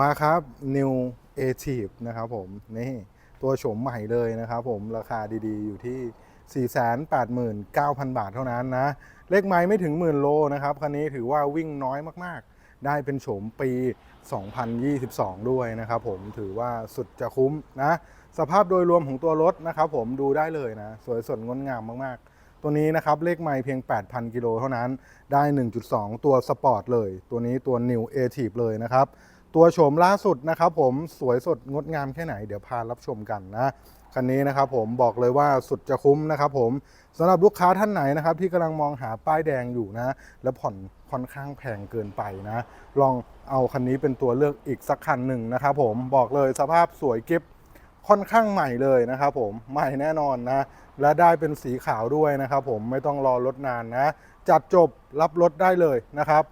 มาครับ New a t i v e นะครับผมนี่ตัวโฉมใหม่เลยนะครับผมราคาดีๆ อยู่ที่ 489,000 บาทเท่านั้นนะ เลขไม้ไม่ถึงหมื่นโลนะครับ คันนี้ถือว่าวิ่งน้อยมากๆ ได้เป็นโฉมปี 2022 ด้วยนะครับผมถือว่าสุดจะคุ้มนะ สภาพโดยรวมของตัวรถนะครับผมดูได้เลยนะ สวยสดงดงามมากๆตัวนี้นะครับเลขไม้เพียง 8,000 กิโลเท่านั้น ได้ 1.2 ตัวสปอร์ตเลย ตัวนี้ตัว New a t i v e เลยนะครับ ตัวโฉมล่าสุดนะครับผมสวยสดงดงามแค่ไหนเดี๋ยวพารับชมกันนะคันนี้นะครับผมบอกเลยว่าสุดจะคุ้มนะครับผมสำหรับลูกค้าท่านไหนนะครับที่กำลังมองหาป้ายแดงอยู่นะ แล้วผ่อนค่อนข้างแพงเกินไปนะ ลองเอาคันนี้เป็นตัวเลือกอีกสักคันหนึ่งนะครับผมบอกเลยสภาพสวยกิฟค่อนข้างใหม่เลยนะครับผมใหม่แน่นอนนะ และได้เป็นสีขาวด้วยนะครับผมไม่ต้องรอรถนานนะ จัดจบรับรถได้เลยนะครับ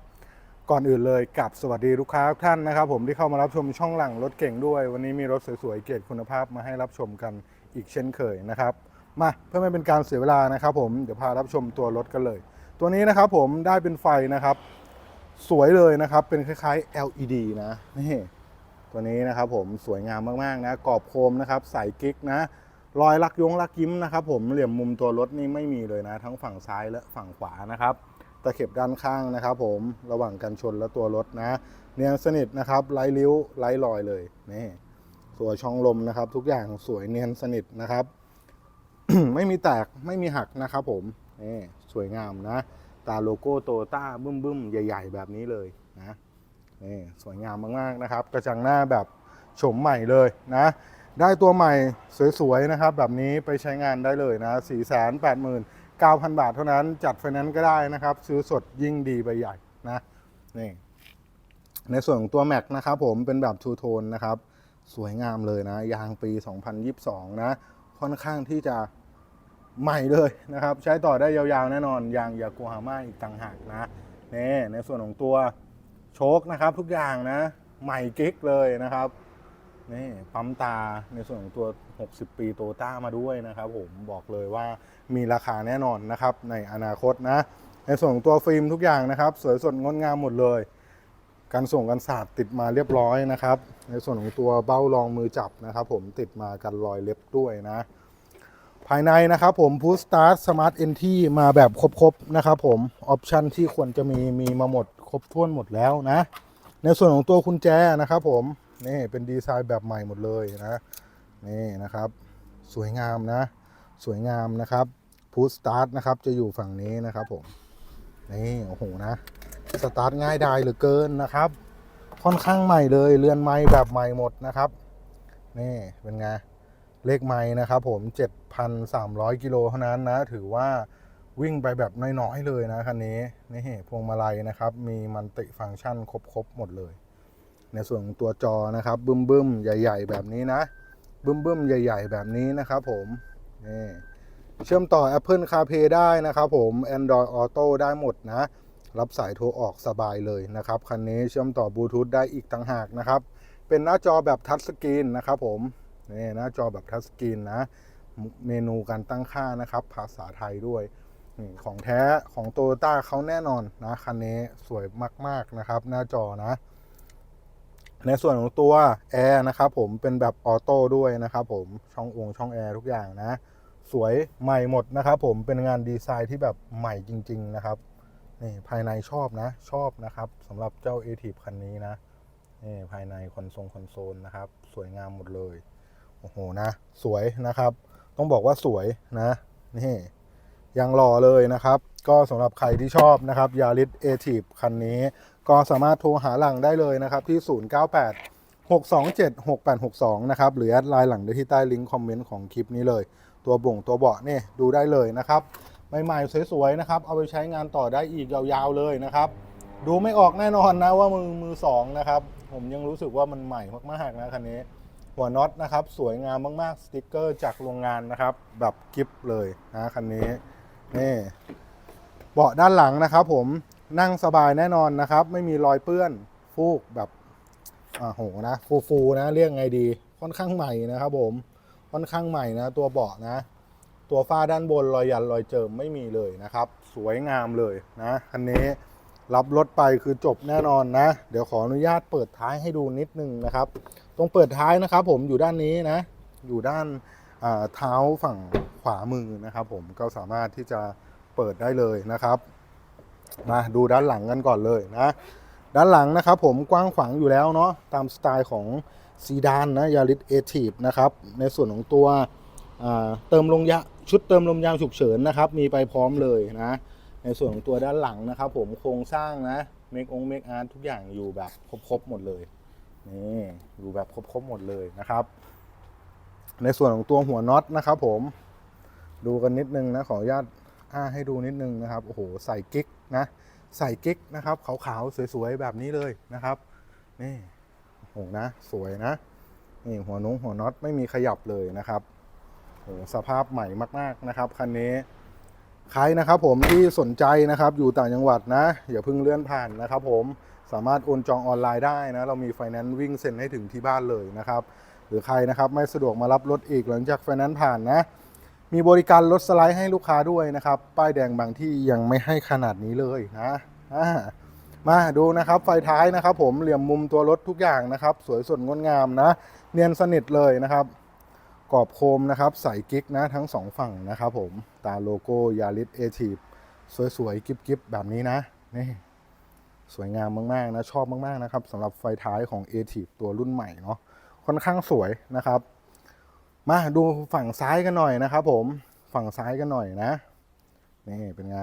ก่อนอื่นเลยกับสวัสดีลูกค้าท่านนะครับ ผมที่เข้ามารับชมช่องหลังรถเก่งด้วย วันนี้มีรถสวยๆเกียรติคุณภาพมาให้รับชมกันอีกเช่นเคยนะครับ มาเพื่อไม่เป็นการเสียเวลานะครับ ผมเดี๋ยวพารับชมตัวรถกันเลย ตัวนี้นะครับผมได้เป็นไฟนะครับ สวยเลยนะครับเป็นคล้ายๆ LED นะนี่ตัวนี้นะครับผมสวยงามมากๆนะกรอบโคมนะครับใสกิ๊กนะรอยลักยงลักยิ้มนะครับ ผมเหลี่ยมมุมตัวรถนี่ไม่มีเลยนะ ทั้งฝั่งซ้ายและฝั่งขวานะครับ ตะเข็บด้านข้างนะครับผมระหว่างกันชนและตัวรถนะเนียนสนิทนะครับไร้ริ้วไร้รอยเลยนี่ตัวช่องลมนะครับ ทุกอย่างสวยเนียนสนิทนะครับ ไม่มีแตกไม่มีหักนะครับผมนี่สวยงามนะตาโลโก้โตต้าบึ้มบึ้มๆใหญ่ ๆ แบบนี้เลยนะนี่สวยงามมากๆนะครับ กระจังหน้าแบบโฉมใหม่เลยนะ ได้ตัวใหม่สวย ๆ นะครับ แบบนี้ไปใช้งานได้เลยนะ 4 8 9 0 0 0 9,000 บาทเท่านั้นจัดไฟแนนซ์ก็ได้นะครับ ซื้อสดยิ่งดีไปใหญ่นะนี่ในส่วนของตัวแม็กนะครับผมเป็นแบบทูโทนนะครับ สวยงามเลยนะ ยางปี 2022 นะ ค่อนข้างที่จะใหม่เลยนะครับ ใช้ต่อได้ยาวๆ แน่นอน ยางยาโกฮาม่าอีกต่างหากนะนี่ในส่วนของตัวโชคนะครับ ทุกอย่างนะ ใหม่กิ๊กเลยนะครับ นี่ปั๊มตาในส่วนของตัว 60 ปีโตต้ามาด้วยนะครับผมบอกเลยว่ามีราคาแน่นอนนะครับในอนาคตนะ ในส่วนของตัวฟิล์มทุกอย่างนะครับ สวยสดงดงามหมดเลยการส่งกันสาดติดมาเรียบร้อยนะครับ ในส่วนของตัวเบ้ารองมือจับนะครับ ผมติดมากันรอยเล็บด้วยนะ ภายในนะครับผมพูสตาร์สมาร์ทเอนที่มาแบบครบๆนะครับผมออปชันที่ควรจะมีมีมาหมดครบถ้วนหมดแล้วนะ ในส่วนของตัวคุณแจนะครับผม นี่เป็นดีไซน์แบบใหม่หมดเลยนะนี่นะครับ สวยงามนะ สวยงามนะครับพูสตาร์ t นะครับจะอยู่ฝั่งนี้นะครับผมนี่โอ้โหนะสตาร์ทง่ายดายเหลือเกินนะครับ ค่อนข้างใหม่เลยเรือนไม้แบบใหม่หมดนะครับนี่เป็นไงเลขไม้นะครับผม 7,300 กิโลเท่านั้นนะ ถือว่าวิ่งไปแบบน้อย ๆ เลยนะคันนี้นี่พวงมาลัยนะครับ มีมันติฟังก์ชันครบ ๆ หมดเลย ในส่วนของตัวจอนะครับบึ้มบึ้มๆใหญ่ ๆ แบบนี้นะ บึ้มบึ้มๆใหญ่ ๆ แบบนี้นะครับผมนี่เชื่อมต่อ Apple CarPlay ได้นะครับผม Android Auto ได้หมดนะ รับสายโทรออกสบายเลยนะครับ คันนี้เชื่อมต่อบลูทูธได้อีกต่างหากนะครับ เป็นหน้าจอแบบทัชสกรีนนะครับผมนี่หน้าจอแบบทัชสกรีนนะ เมนูการตั้งค่านะครับ ภาษาไทยด้วยของแท้ของโตโยต้าเขาแน่นอนนะ คันนี้สวยมาก ๆ นะครับ หน้าจอนะ ในส่วนของตัวแอร์นะครับผมเป็นแบบออโต้ด้วยนะครับผมช่ององช่องแอร์ทุกอย่างนะ สวยใหม่หมดนะครับผมเป็นงานดีไซน์ที่แบบใหม่จริง ๆ นะครับนี่ภายในชอบนะชอบนะครับสำหรับเจ้า a t i v คันนี้นะนี่ภายในคอนโซลคอนโซลนะครับ สวยงามหมดเลยโอ้โหนะ สวยนะครับ ต้องบอกว่าสวยนะนี่ยังหล่อเลยนะครับ ก็สำหรับใครที่ชอบนะครับยาริสเอทีฟคันนี้ ก็สามารถโทรหาหลังได้เลยนะครับที่ 098 627 6862 นะครับ หรือแอดไลน์หลังได้ที่ใต้ลิงก์คอมเมนต์ของคลิปนี้เลย ตัวบ่งตัวเบาะนี่ดูได้เลยนะครับใหม่ๆสวยๆนะครับ เอาไปใช้งานต่อได้อีกยาวๆเลยนะครับ ดูไม่ออกแน่นอนนะว่ามือมือสองนะครับ ผมยังรู้สึกว่ามันใหม่มากๆนะคันนี้ หัวน็อตนะครับ สวยงามมากๆสติกเกอร์จากโรงงานนะครับ แบบกิฟเลยนะคันนี้นี่เบาะด้านหลังนะครับผม นั่งสบายแน่นอนนะครับ ไม่มีรอยเปื้อนฟูกแบบอ่าโหนะ ฟูๆนะ เรียกไงดี ค่อนข้างใหม่นะครับผม ค่อนข้างใหม่นะ ตัวเบาะนะ ตัวฝ้าด้านบนรอยยันรอยเจิมไม่มีเลยนะครับ สวยงามเลยนะคันนี้รับรถไปคือจบแน่นอนนะ เดี๋ยวขออนุญาตเปิดท้ายให้ดูนิดนึงนะครับ ตรงเปิดท้ายนะครับ ผมอยู่ด้านนี้นะ อยู่ด้านเท้าฝั่งขวามือนะครับ ผมก็สามารถที่จะเปิดได้เลยนะครับ มาดูด้านหลังกันก่อนเลยนะ ด้านหลังนะครับผมกว้างขวางอยู่แล้วเนาะตามสไตล์ของซีดานนะยาริสเอทีฟนะครับ ในส่วนของตัวเติมลมยาชุดเติมลมยางฉุกเฉินนะครับ มีไปพร้อมเลยนะ ในส่วนของตัวด้านหลังนะครับ ผมโครงสร้างนะเมคองเมคอาร์ทุกอย่างอยู่แบบครบๆหมดเลยนี่อยู่แบบครบๆหมดเลยนะครับ ในส่วนของตัวหัวน็อตนะครับ ผมดูกันนิดนึงนะขออนุญาต อ้าให้ดูนิดนึงนะครับโอ้โหใส่กิ๊กนะใส่กิ๊กนะครับขาวๆสวยๆแบบนี้เลยนะครับนี่โอ้โหนะสวยนะนี่หัวนุ้งหัวน็อตไม่มีขยับเลยนะครับโอ้โหสภาพใหม่มากๆนะครับคันนี้ใครนะครับผมที่สนใจนะครับอยู่ต่างจังหวัดนะอย่าเพิ่งเลื่อนผ่านนะครับ ผมสามารถโอนจองออนไลน์ได้นะเรามีไฟแนนซ์วิ่งเซ็นให้ถึงที่บ้านเลยนะครับ หรือใครนะครับไม่สะดวกมารับรถอีกหลังจากไฟแนนซ์ผ่านนะ มีบริการลดสไลด์ให้ลูกค้าด้วยนะครับ ป้ายแดงบางที่ยังไม่ให้ขนาดนี้เลยนะมาดูนะครับไฟท้ายนะครับ ผมเหลี่ยมมุมตัวรถทุกอย่างนะครับ สวยสดงดงามนะ เนียนสนิทเลยนะครับ กรอบโคมนะครับใส่กิ๊กนะทั้งสองฝั่งนะครับ ผมตาโลโก้ยาริสเอทีฟสวยๆกิ๊บๆแบบนี้นะนี่สวยงามมากๆนะชอบมากๆนะครับสำหรับไฟท้ายของ a t i v ตัวรุ่นใหม่เนาะค่อนข้างสวยนะครับ มาดูฝั่งซ้ายกันหน่อยนะครับผมฝั่งซ้ายกันหน่อยนะนี่เป็นไง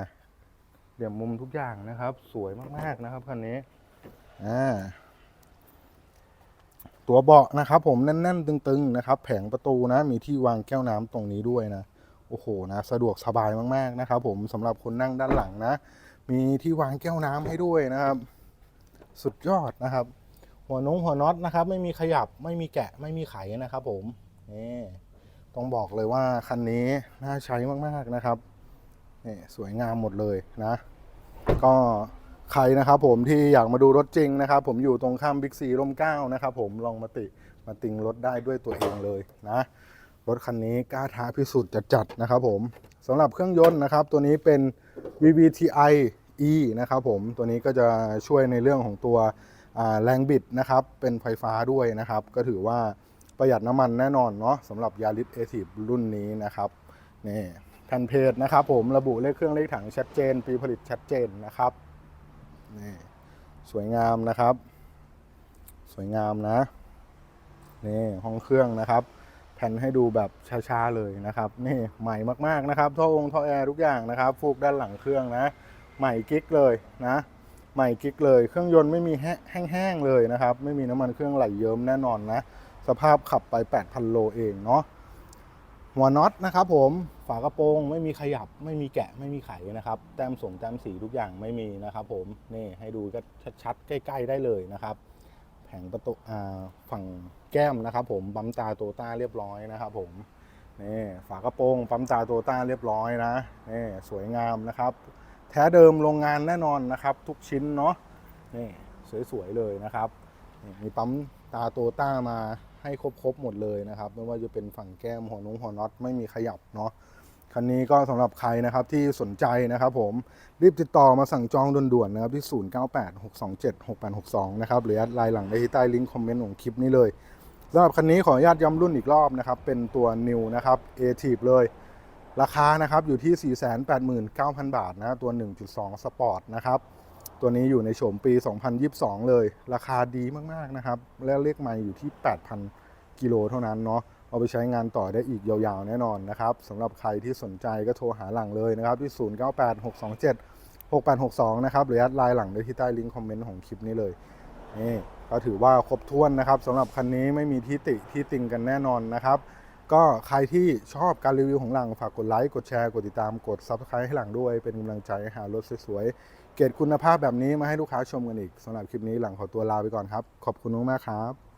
เหลี่ยมมุมทุกอย่างนะครับ สวยมากๆนะครับคันนี้อ่าตัวเบาะนะครับ ผมแน่นๆตึงๆนะครับ แผงประตูนะ มีที่วางแก้วน้ำตรงนี้ด้วยนะโอ้โหนะสะดวกสบายมากๆนะครับ ผมสำหรับคนนั่งด้านหลังนะ มีที่วางแก้วน้ำให้ด้วยนะครับ สุดยอดนะครับ หัวน้องหัวน็อตนะครับ ไม่มีขยับไม่มีแกะไม่มีไขนะครับ ผม นี่ต้องบอกเลยว่าคันนี้น่าใช้มากๆนะครับนี่สวยงามหมดเลยนะ ก็ใครนะครับผมที่อยากมาดูรถจริงนะครับ ผมอยู่ตรงข้ามบิ๊กซีร่มเก้านะครับผมลองมาติมาติงรถได้ด้วยตัวเองเลยนะ รถคันนี้กล้าท้าพิสูจน์จัดๆนะครับผมสำหรับเครื่องยนต์นะครับ ตัวนี้เป็น VVTi E นะครับผมตัวนี้ก็จะช่วยในเรื่องของตัวแรงบิดนะครับ เป็นไฟฟ้าด้วยนะครับ ก็ถือว่า ประหยัดน้ำมันแน่นอนเนาะสำหรับยาริสเอทีรุ่นนี้นะครับนี่แผ่นเพจนะครับผมระบุเลขเครื่องเลขถังชัดเจน ปีผลิตชัดเจนนะครับนี่สวยงามนะครับ สวยงามนะนี่ห้องเครื่องนะครับแผ่นให้ดูแบบช้าๆเลยนะครับนี่ใหม่มากๆนะครับท่อองค์ท่อแอร์ทุกอย่างนะครับฟูกด้านหลังเครื่องนะ ใหม่กิ๊กเลยนะใหม่กิ๊กเลย เครื่องยนต์ไม่มีแห้งๆเลยนะครับ ไม่มีน้ำมันเครื่องไหลเยิ้มแน่นอนนะ สภาพขับไป 8,000 โลเองเนาะหัวน็อตนะครับผมฝากระโปรงไม่มีขยับไม่มีแกะไม่มีไขนะครับ แต้มส่งแต้มสีทุกอย่างไม่มีนะครับผมนี่ให้ดูก็ชัดๆใกล้ ๆ ได้เลยนะครับแผงประตูอ่าฝั่งแก้มนะครับผมปั๊มตาโตต้าเรียบร้อยนะครับผมนี่ฝากระโปรงปั๊มตาโตต้าเรียบร้อยนะนี่สวยงามนะครับ แท้เดิมโรงงานแน่นอนนะครับ ทุกชิ้นเนาะนี่สวยๆเลยนะครับมีปั๊มตาโตต้ามา ให้ครบๆหมดเลยนะครับ ไม่ว่าจะเป็นฝั่งแก้มหัวนุ้งหัวน็อตไม่มีขยับเนาะคันนี้ก็สำหรับใครนะครับที่สนใจนะครับผมรีบติดต่อมาสั่งจองด่วนๆนะครับที่ 0986276862 นะครับหรือไลน์หลังได้ที่ใต้ลิงก์คอมเมนต์ของคลิปนี้เลยสำหรับคันนี้ขออนุญาตย้ำรุ่นอีกรอบนะครับ เป็นตัว New นะครับ a t i v เลย ราคานะครับอยู่ที่ 489,000 บาทนะตัว 1.2 Sport นะครับ ตัวนี้อยู่ในโฉมปี 2022 เลย ราคาดีมาก ๆ นะครับ แล้วเลขไมล์อยู่ที่ 8,000 กิโลเท่านั้นเนาะเอาไปใช้งานต่อได้อีกยาวๆ แน่นอนนะครับสำหรับใครที่สนใจก็โทรหาหลังเลยนะครับ ที่ 098627 6862 นะครับ หรือแอดไลน์หลังได้ที่ใต้ลิงก์คอมเมนต์ของคลิปนี้เลยนี่ก็ถือว่าครบถ้วนนะครับสำหรับคันนี้ไม่มีที่ติที่ติงกันแน่นอนนะครับ ก็ใครที่ชอบการรีวิวของหลังฝากกดไลค์กดแชร์กดติดตามกด Subscribe ให้หลังด้วยเป็นกำลังใจให้หารถสวยๆ เกรดคุณภาพแบบนี้มาให้ลูกค้าชมกันอีกสำหรับคลิปนี้หลังขอตัวลาไปก่อนครับ ขอบคุณมากๆครับ